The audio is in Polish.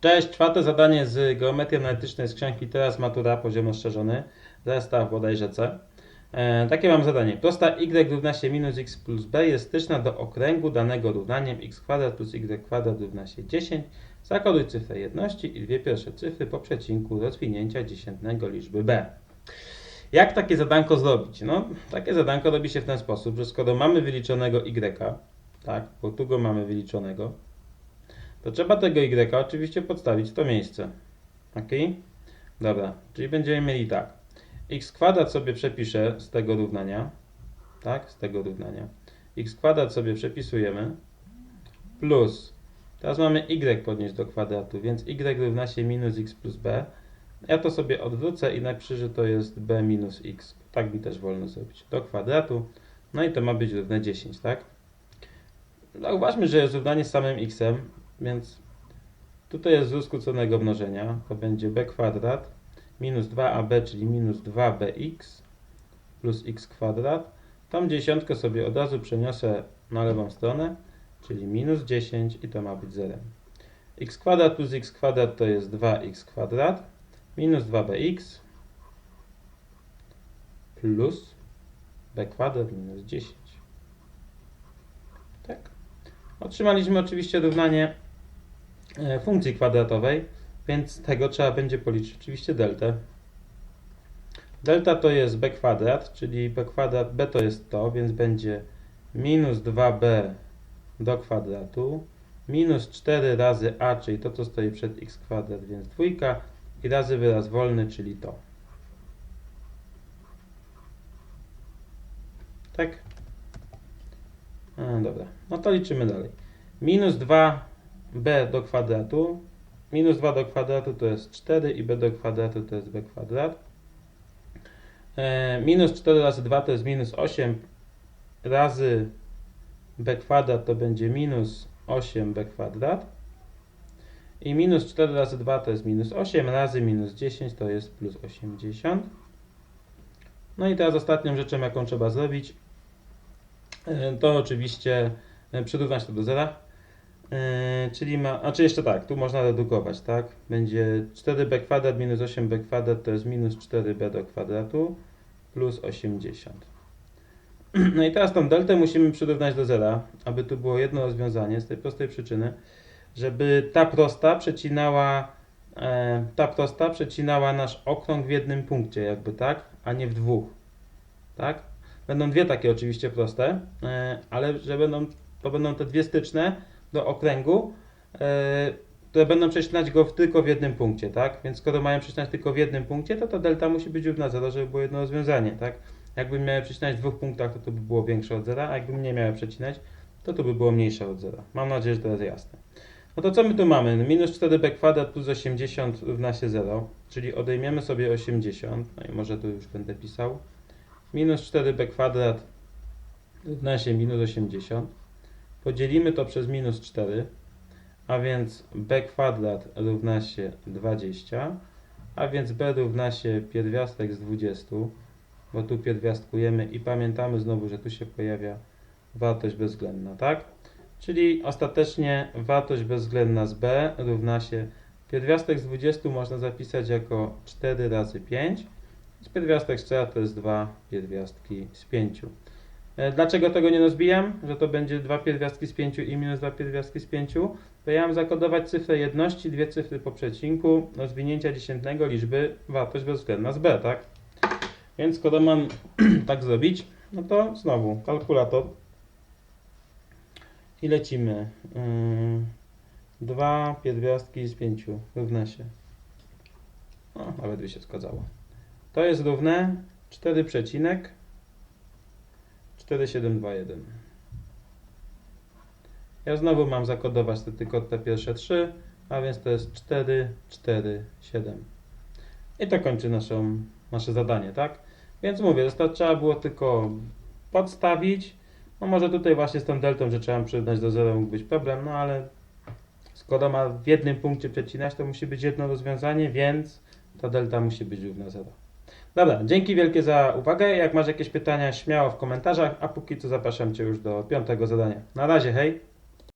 Cześć, czwarte zadanie z geometrii analitycznej z książki Teraz Matura, poziom rozszerzony, zestaw bodajże C. E, takie mam zadanie. Prosta y równa się minus x plus b jest styczna do okręgu danego równaniem x kwadrat plus y kwadrat równa się 10. Zakoduj cyfrę jedności i dwie pierwsze cyfry po przecinku rozwinięcia dziesiętnego liczby b. Jak takie zadanko zrobić? No, takie zadanko robi się w ten sposób, że skoro mamy wyliczonego y, tak, bo tu go mamy wyliczonego, to trzeba tego y oczywiście podstawić w to miejsce. Ok? Dobra, czyli będziemy mieli tak. x kwadrat sobie przepiszę z tego równania. Tak, z tego równania. x kwadrat sobie przepisujemy. Plus. Teraz mamy y podnieść do kwadratu, więc y równa się minus x plus b. Ja to sobie odwrócę i napiszę, że to jest b minus x. Tak mi też wolno zrobić. Do kwadratu. No i to ma być równe 10, tak? Zauważmy, że jest równanie z samym xem, więc tutaj jest wzór skróconego mnożenia. To będzie b kwadrat minus 2ab, czyli minus 2bx plus x kwadrat. Tą dziesiątkę sobie od razu przeniosę na lewą stronę, czyli minus 10 i to ma być 0. x kwadrat plus x kwadrat to jest 2x kwadrat minus 2bx plus b kwadrat minus 10. Tak. Otrzymaliśmy oczywiście równanie funkcji kwadratowej, więc tego trzeba będzie policzyć oczywiście deltę. Delta to jest b kwadrat, czyli b kwadrat, b to jest to, więc będzie minus 2b do kwadratu, minus 4 razy a, czyli to, co stoi przed x kwadrat, więc dwójka i razy wyraz wolny, czyli to. Tak? A, dobra, no to liczymy dalej. Minus 2 b do kwadratu. Minus 2 do kwadratu to jest 4 i b do kwadratu to jest b kwadrat. E, minus 4 razy 2 to jest minus 8 razy b kwadrat to będzie minus 8b kwadrat. I minus 4 razy 2 to jest minus 8 razy minus 10 to jest plus 80. No i teraz ostatnią rzeczą, jaką trzeba zrobić, e, to oczywiście e, przyrównać to do zera. Yy, czyli ma, a czy jeszcze tak, tu można redukować, tak? Będzie 4b kwadrat minus 8b kwadrat to jest minus 4b do kwadratu plus 80. No i teraz tą deltę musimy przyrównać do zera, aby tu było jedno rozwiązanie z tej prostej przyczyny, żeby ta prosta przecinała e, ta prosta przecinała nasz okrąg w jednym punkcie, jakby tak, a nie w dwóch. Tak? Będą dwie takie oczywiście proste, e, ale że będą, to będą te dwie styczne, do okręgu, e, które będą przecinać go tylko w jednym punkcie, tak? Więc skoro mają przecinać tylko w jednym punkcie, to ta delta musi być równa 0, żeby było jedno rozwiązanie, tak? Jakby miały przecinać w dwóch punktach, to to by było większe od zera, a jakby nie miały przecinać, to to by było mniejsze od zera. Mam nadzieję, że to jest jasne. No to co my tu mamy? Minus 4b kwadrat plus 80 równa się 0, czyli odejmiemy sobie 80, no i może tu już będę pisał. Minus 4b kwadrat równa się minus 80. Podzielimy to przez minus 4, a więc b kwadrat równa się 20, a więc b równa się pierwiastek z 20, bo tu pierwiastkujemy i pamiętamy znowu, że tu się pojawia wartość bezwzględna, tak? Czyli ostatecznie wartość bezwzględna z b równa się pierwiastek z 20 można zapisać jako 4 razy 5, z pierwiastek z 4 to jest 2 pierwiastki z 5. E, dlaczego tego nie rozbijam? Że to będzie dwa pierwiastki z 5 i minus dwa pierwiastki z 5. To ja mam zakodować cyfrę jedności, dwie cyfry po przecinku, rozwinięcia dziesiętnego liczby, wartość bezwzględna z b, tak? Więc skoro mam tak zrobić, no to znowu kalkulator i lecimy. Yy, dwa pierwiastki z 5 równa się. No, nawet by się zgadzało. To jest równe 4 przecinek 4721. Ja znowu mam zakodować te, tylko te pierwsze trzy, a więc to jest 4, 4, 7. I to kończy naszą, nasze zadanie, tak? Więc mówię, trzeba było tylko podstawić. No może tutaj właśnie z tą deltą, że trzeba przyznać do zera mógł być problem, no ale skoro ma w jednym punkcie przecinać, to musi być jedno rozwiązanie, więc ta delta musi być równa 0. Dobra, dzięki wielkie za uwagę. Jak masz jakieś pytania, śmiało w komentarzach, a póki co zapraszam Cię już do piątego zadania. Na razie, hej!